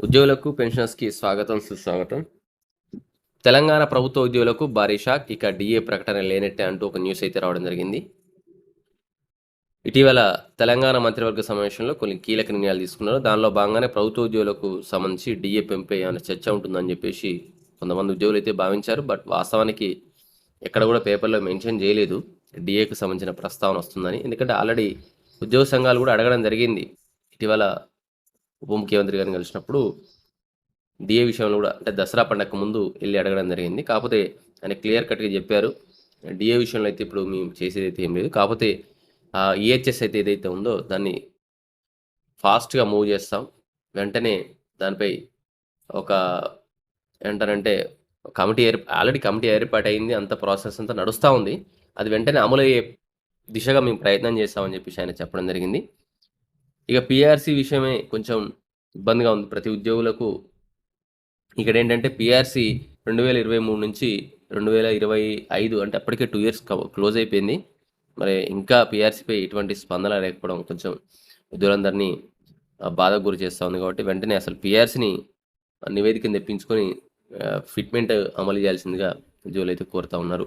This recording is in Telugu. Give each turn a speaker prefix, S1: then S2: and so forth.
S1: ఉద్యోగులకు పెన్షనర్స్కి స్వాగతం సుస్వాగతం. తెలంగాణ ప్రభుత్వ ఉద్యోగులకు భారీ షాక్. ఇక డిఏ ప్రకటన లేనట్టే అంటూ ఒక న్యూస్ అయితే రావడం జరిగింది. ఇటీవల తెలంగాణ మంత్రివర్గ సమావేశంలో కొన్ని కీలక నిర్ణయాలు తీసుకున్నారు. దానిలో భాగంగానే ప్రభుత్వ ఉద్యోగులకు సంబంధించి డిఏ పెంపే ఏమైనా చర్చ ఉంటుందని చెప్పేసి కొంతమంది ఉద్యోగులు అయితే భావించారు. బట్ వాస్తవానికి ఎక్కడ కూడా పేపర్లో మెన్షన్ చేయలేదు. డిఏకు సంబంధించిన ప్రస్తావన వస్తుందని. ఎందుకంటే ఆల్రెడీ ఉద్యోగ సంఘాలు కూడా అడగడం జరిగింది. ఇటీవల ఉప ముఖ్యమంత్రి గారిని కలిసినప్పుడు డిఏ విషయంలో కూడా అంటే దసరా పండగకు ముందు వెళ్ళి అడగడం జరిగింది. కాకపోతే ఆయన క్లియర్ కట్గా చెప్పారు. డిఏ విషయంలో అయితే ఇప్పుడు మేము చేసేది అయితే ఏం లేదు. కాకపోతే ఈహెచ్ఎస్ అయితే ఏదైతే ఉందో దాన్ని ఫాస్ట్గా మూవ్ చేస్తాం. వెంటనే దానిపై ఒక ఏంటనంటే కమిటీ ఏర్ ఆల్రెడీ కమిటీ ఏర్పాటు అయింది అంత ప్రాసెస్ అంతా నడుస్తూ ఉంది. అది వెంటనే అమలయ్యే దిశగా మేము ప్రయత్నం చేస్తామని చెప్పేసి ఆయన చెప్పడం జరిగింది. ఇక పిఆర్సీ విషయమే కొంచెం ఇబ్బందిగా ఉంది. ప్రతి ఉద్యోగులకు ఇక్కడ ఏంటంటే పిఆర్సీ రెండు వేల ఇరవై మూడు నుంచి రెండు వేల ఇరవై ఐదు అంటే అప్పటికే టూ ఇయర్స్ క్లోజ్ అయిపోయింది. మరి ఇంకా పిఆర్సీపై ఎటువంటి స్పందన లేకపోవడం కొంచెం ఉద్యోగులందరినీ బాధ బాధకు గురి చేస్తూ ఉంది కాబట్టి వెంటనే అసలు పిఆర్సీని నివేదికను తెప్పించుకొని ఫిట్మెంట్ అమలు చేయాల్సిందిగా ఉద్యోగులు అయితే కోరుతా ఉన్నారు.